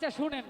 আচ্ছা শুনেন।